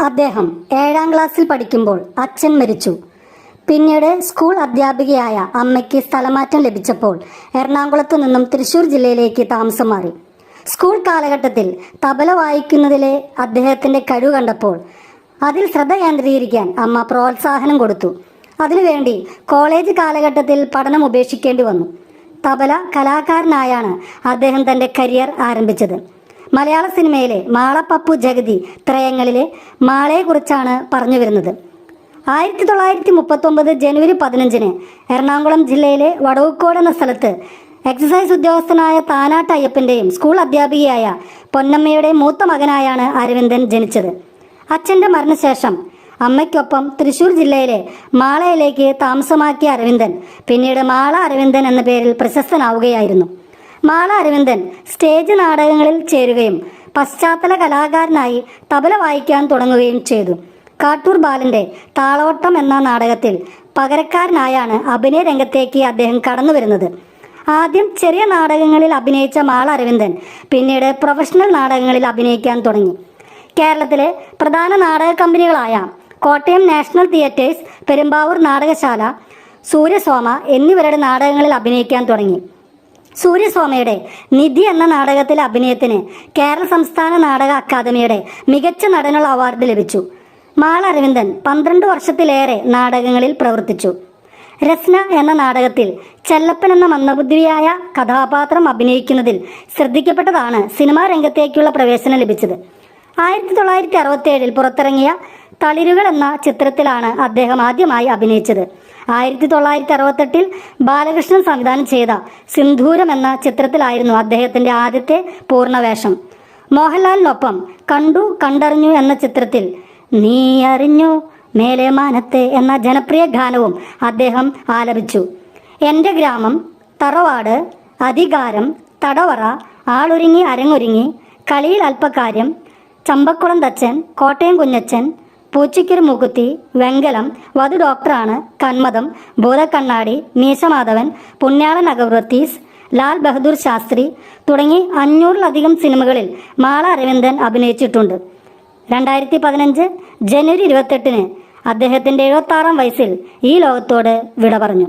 അദ്ദേഹം ഏഴാം ക്ലാസ്സിൽ പഠിക്കുമ്പോൾ അച്ഛൻ മരിച്ചു. പിന്നീട് സ്കൂൾ അധ്യാപികയായ അമ്മയ്ക്ക് സ്ഥലമാറ്റം ലഭിച്ചപ്പോൾ എറണാകുളത്തു നിന്നും തൃശൂർ ജില്ലയിലേക്ക് താമസം മാറി. സ്കൂൾ കാലഘട്ടത്തിൽ തബല വായിക്കുന്നതിലെ അദ്ദേഹത്തിന്റെ കഴിവ് കണ്ടപ്പോൾ അതിൽ ശ്രദ്ധ കേന്ദ്രീകരിക്കാൻ അമ്മ പ്രോത്സാഹനം കൊടുത്തു. അതിനുവേണ്ടി കോളേജ് കാലഘട്ടത്തിൽ പഠനം ഉപേക്ഷിക്കേണ്ടി വന്നു. തബല കലാകാരനായാണ് അദ്ദേഹം തന്റെ കരിയർ ആരംഭിച്ചത്. മലയാള സിനിമയിലെ മാളപ്പപ്പു ജഗതി ത്രയങ്ങളിലെ മാളയെക്കുറിച്ചാണ് പറഞ്ഞു വരുന്നത്. ആയിരത്തി തൊള്ളായിരത്തി മുപ്പത്തൊമ്പത് ജനുവരി പതിനഞ്ചിന് എറണാകുളം ജില്ലയിലെ വടവുക്കോട് എന്ന സ്ഥലത്ത് എക്സസൈസ് ഉദ്യോഗസ്ഥനായ താനാട്ട് അയ്യപ്പന്റെയും സ്കൂൾ അധ്യാപികയായ പൊന്നമ്മയുടെ മൂത്ത മകനായാണ് അരവിന്ദൻ ജനിച്ചത്. അച്ഛന്റെ മരണശേഷം അമ്മയ്ക്കൊപ്പം തൃശൂർ ജില്ലയിലെ മാളയിലേക്ക് താമസമാക്കിയ അരവിന്ദൻ പിന്നീട് മാള അരവിന്ദൻ എന്ന പേരിൽ പ്രശസ്തനാവുകയായിരുന്നു. മാള അരവിന്ദൻ സ്റ്റേജ് നാടകങ്ങളിൽ ചേരുകയും പശ്ചാത്തല കലാകാരനായി തബല വായിക്കാൻ തുടങ്ങുകയും ചെയ്തു. കാട്ടൂർ ബാലന്റെ താളോട്ടം എന്ന നാടകത്തിൽ പകരക്കാരനായാണ് അഭിനയ രംഗത്തേക്ക് അദ്ദേഹം കടന്നു വരുന്നത്. ആദ്യം ചെറിയ നാടകങ്ങളിൽ അഭിനയിച്ച മാള അരവിന്ദൻ പിന്നീട് പ്രൊഫഷണൽ നാടകങ്ങളിൽ അഭിനയിക്കാൻ തുടങ്ങി. കേരളത്തിലെ പ്രധാന നാടക കമ്പനികളായ കോട്ടയം നാഷണൽ തിയേറ്റേഴ്സ് പെരുമ്പാവൂർ നാടകശാല സൂര്യസോമ എന്നിവരുടെ നാടകങ്ങളിൽ അഭിനയിക്കാൻ തുടങ്ങി. സൂര്യസ്വാമിയുടെ നിധി എന്ന നാടകത്തിലെ അഭിനയത്തിന് കേരള സംസ്ഥാന നാടക അക്കാദമിയുടെ മികച്ച നടനുള്ള അവാർഡ് ലഭിച്ചു. മാള അരവിന്ദൻ പന്ത്രണ്ട് വർഷത്തിലേറെ നാടകങ്ങളിൽ പ്രവർത്തിച്ചു. രസ്ന എന്ന നാടകത്തിൽ ചെല്ലപ്പൻ എന്ന മന്ദബുദ്ധിയായ കഥാപാത്രം അഭിനയിക്കുന്നതിൽ ശ്രദ്ധിക്കപ്പെട്ടതാണ് സിനിമാ രംഗത്തേക്കുള്ള പ്രവേശനം ലഭിച്ചത്. ആയിരത്തി തൊള്ളായിരത്തി അറുപത്തി ഏഴിൽ പുറത്തിറങ്ങിയ തളിരുകൾ എന്ന ചിത്രത്തിലാണ് അദ്ദേഹം ആദ്യമായി അഭിനയിച്ചത്. ആയിരത്തി തൊള്ളായിരത്തി അറുപത്തെട്ടിൽ ബാലകൃഷ്ണൻ സംവിധാനം ചെയ്ത സിന്ധൂരം എന്ന ചിത്രത്തിലായിരുന്നു അദ്ദേഹത്തിന്റെ ആദ്യത്തെ പൂർണവേഷം. മോഹൻലാലിനൊപ്പം കണ്ടു കണ്ടറിഞ്ഞു എന്ന ചിത്രത്തിൽ നീ അറിഞ്ഞു മേലെ മാനത്തെ എന്ന ജനപ്രിയ ഗാനവും അദ്ദേഹം ആലപിച്ചു. എന്റെ ഗ്രാമം തറവാട് അധികാരം തടവറ ആളൊരുങ്ങി അരങ്ങൊരുങ്ങി കളിയിൽ അല്പകാര്യം ചമ്പക്കുളം തച്ചൻ കോട്ടയം കുഞ്ഞച്ചൻ പൂച്ചിക്കൊരു മൂക്കുത്തി വെങ്കലം വധു ഡോക്ടറാണ് കന്മതം ഭൂതക്കണ്ണാടി മീശമാധവൻ പുണ്യാളൻ അഗവൃത്തീസ് ലാൽ ബഹദൂർ ശാസ്ത്രി തുടങ്ങി അഞ്ഞൂറിലധികം സിനിമകളിൽ മാള അരവിന്ദൻ അഭിനയിച്ചിട്ടുണ്ട്. രണ്ടായിരത്തി പതിനഞ്ച് ജനുവരി ഇരുപത്തെട്ടിന് അദ്ദേഹത്തിന്റെ എഴുപത്തി ആറാം വയസ്സിൽ ഈ ലോകത്തോട് വിട പറഞ്ഞു.